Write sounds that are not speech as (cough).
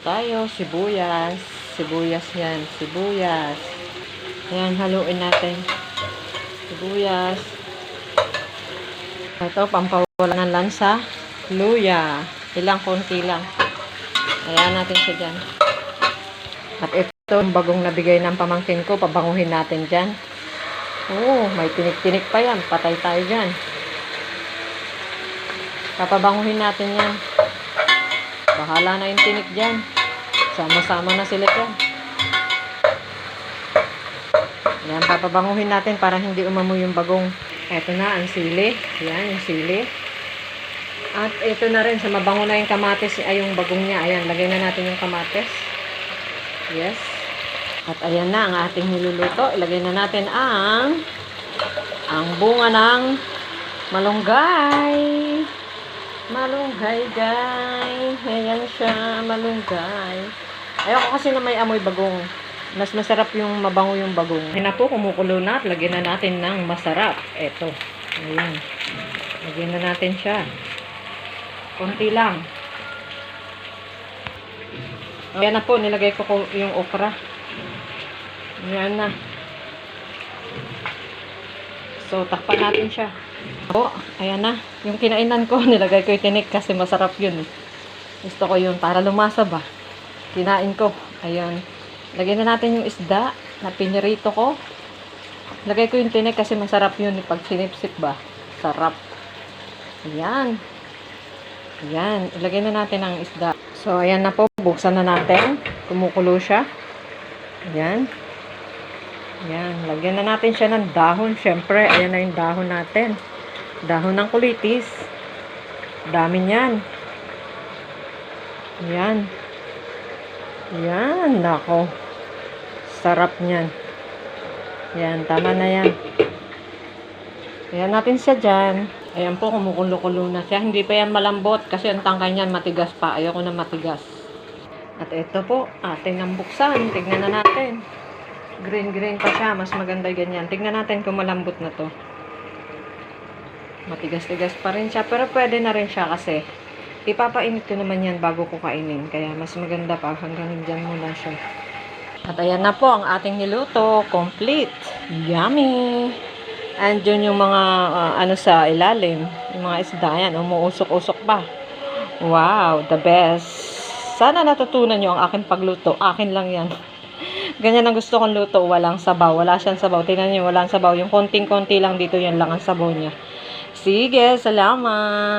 tayo, sibuyas. Sibuyas yan, sibuyas. Ayan, haluin natin. Sibuyas. Ito, pampawala ng lansa. Luya. Ilang konti lang. Ayan natin siya dyan. At ito, yung bagong nabigay ng pamangkin ko, pabanguhin natin dyan. Oo, may tinik-tinik pa yan. Patay tayo dyan. Papabanguhin natin yan. Bahala na yung tinik dyan. Sama-sama na sila dyan. Yan, papabanguhin natin para hindi umamoy yung bagong. Ito na, ang sili. Yan, yung sili. At ito na rin, sa mabango na yung kamatis, ay yung bagong niya. Ayan, lagay na natin yung kamatis. Yes. At ayan na ang ating niluluto. Ilagay na natin ang ang bunga ng malunggay. Malunggay, guys. Ayan siya, malunggay. Ayoko kasi na may amoy bagong. Mas masarap yung mabango yung bagong. Ayan na po, kumukulo na at lagyan na natin ng masarap. Eto. Ayan. Lagyan na natin siya. Konti lang. Ayan na po, nilagay ko yung okra. Ayan na. So, takpan natin siya. Po, ayan na. Yung kinainan ko, (laughs) nilagay ko yung tinik kasi masarap yun. eh. Gusto ko yun para lumasa ba. Kinain ko. Ayan. Lagyan na natin yung isda na pinirito ko. Lagay ko yung tinik kasi masarap yun eh, pag sinipsip ba. Sarap. Ayan. Ayan. Ilagay na natin ang isda. So, ayan na po. Buksan na natin. Kumukulo siya. Ayan. Ayan. Lagyan na natin siya ng dahon. Siyempre, ayan na yung dahon natin. Dahon ng kulitis. Dami niyan. Ayan. Ayan. Nako. Sarap niyan. Ayan. Tama na yan. Ayan natin siya dyan. Ayan po, kumukulo-kulo na siya. Hindi pa yan malambot kasi ang tangkay niyan matigas pa. Ayoko na matigas. At ito po, ating nang buksan. Tignan na natin. Green-green pa siya. Mas maganda ganyan. Tignan natin kung malambot na to. Matigas-tigas pa rin siya. Pero pwede na rin siya kasi ipapainit ko naman yan bago ko kainin. Kaya mas maganda pa hanggang dyan muna siya. At ayan na po ang ating niluto. Complete. Yummy! Andyan yung mga ah, ano sa ilalim. Yung mga isda yan. Umuusok-usok pa. Wow! The best! Sana natutunan nyo ang aking pagluto. Akin lang yan. Ganyan ang gusto kong luto. Walang sabaw. Wala siyang sabaw. Tingnan nyo, walang sabaw. Yung konting-konti lang dito, yan lang ang sabaw niya. Sige, salamat!